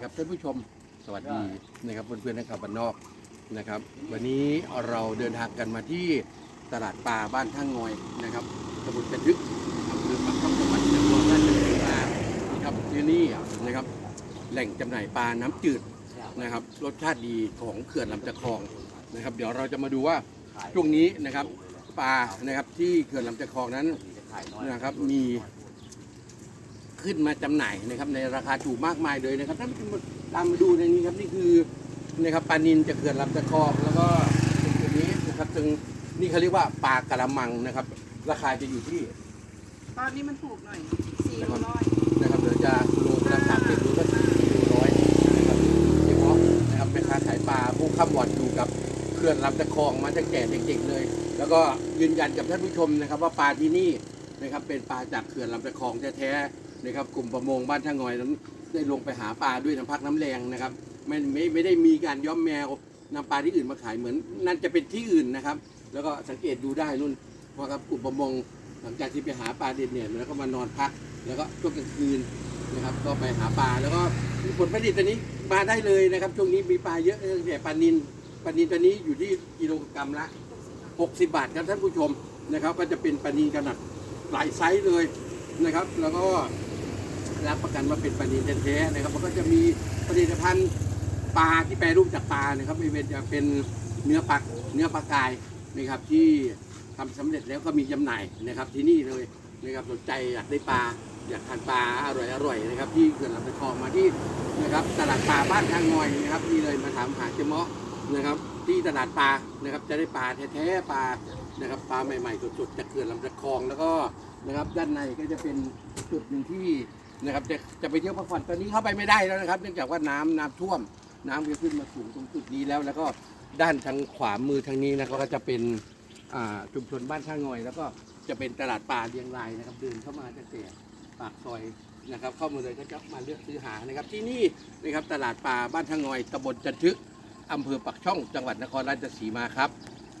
ครับท่านผู้ชมสวัสดีนะครับเพื่อนๆนะครับบ้านนอกนะครับ วันนี้เราเดินทางกันมาที่ตลาดปลาบ้านท่างงอยนะครับตำบลกระทึกอำเภอปากช่องจังหวัดนครราชสีมานะครับที่นี่นะครับ แหล่งจำหน่ายปลาน้ำจืดนะครับ รสชาติดีของเขื่อนลำตะคองนะครับ เดี๋ยวเราจะมาดูว่าช่วงนี้นะครับปลานะครับที่เขื่อนลำตะคองนั้นนะครับมี ขึ้นมาจำหน่ายนะครับ ในราคาถูกมากมายเลยนะครับท่านผู้ชมตามมาดูในนี้ครับนี่คือนะครับปลานินจะเขื่อนลำตะคองแล้วก็ตัวนี้นะครับซึ่งนี่เขาเรียกว่าปลากระมังนะครับ ราคาจะอยู่ที่ตอนนี้มันถูกหน่อยสี่โลร้อยนะครับเดี๋ยวจะโลละสามสิบโลละสี่โลร้อยนะครับเฉพาะนะครับแม่ค้าขายปลาผู้ข้ามวอดอยู่กับเขื่อนลำตะคองมาตั้งแต่เด็กๆเลย แล้วก็ยืนยันกับท่านผู้ชมนะครับ ว่าปลาที่นี่นะครับเป็นปลาจากเขื่อนลำตะคองแท้ๆ นะครับกลุ่มประมงบ้านท่างอยนั้นได้ลงไปหาปลาด้วยน้ำพักน้ำแรงนะครับไม่ไม่ไม่ได้มีการย้อมแมวนำปลาที่อื่นมาขายเหมือน นั่นจะเป็นที่อื่นนะครับ แล้วก็สังเกตดูได้นู่นเพราะครับกลุ่มประมงหลังจากที่ไปหาปลาเด็ดเนี่ยแล้วก็มานอนพัก แล้วก็ช่วงกลางคืนนะครับ ก็ไปหาปลาแล้วก็ผลผลิตตัวนี้มาได้เลยนะครับช่วงนี้มีปลาเยอะตั้งแต่ปลานินปลานินตัวนี้อยู่ที่กิโลกรัมละ 60 บาทครับท่านผู้ชมนะครับ ก็จะเป็นปลานินขนาดหลายไซส์เลยนะครับ แล้วก็ รับประกันว่าเป็นปลานินแท้ๆนะครับมันก็จะมีผลิตภัณฑ์ปลาที่แปรรูปจากปลานะครับไม่เป็นจะเป็นเนื้อปลาเนื้อปลากายนะครับที่ทำสำเร็จแล้วก็มีจำหน่ายนะครับที่นี่เลยนะครับสนใจอยากได้ปลาอยากทานปลาอร่อยๆนะครับที่เขื่อนลำตะคองมาที่นะครับตลาดปลาบ้านทางงอยนะครับนี่เลยมาถามหาเจมาะนะครับที่ตลาดปลานะครับจะได้ปลาแท้ๆปลานะครับปลาใหม่ๆสดๆจากเขื่อนลำตะคองแล้วก็นะครับด้านในก็จะเป็นจุดหนึ่งที่ นะครับจะจะไปเที่ยวพักผ่อนตอนนี้เข้าไปไม่ได้แล้วนะครับเนื่องจากว่าน้ำน้ำท่วม น้ำก็ขึ้นมาสูงตรงจุดนี้แล้ว แล้วก็ด้านทางขวามือทางนี้นะครับก็จะเป็นอ่าชุมชนบ้านท่างอย แล้วก็จะเป็นตลาดปลาเรียงรายนะครับ เดินเข้ามาตั้งแต่ปากซอยนะครับ เข้ามาเลยก็จะมาเลือกซื้อหานะครับ ที่นี่นะครับตลาดปลาบ้านท่างอยตำบลจันทึกอำเภอปักช่องจังหวัดนครราชสีมาครับ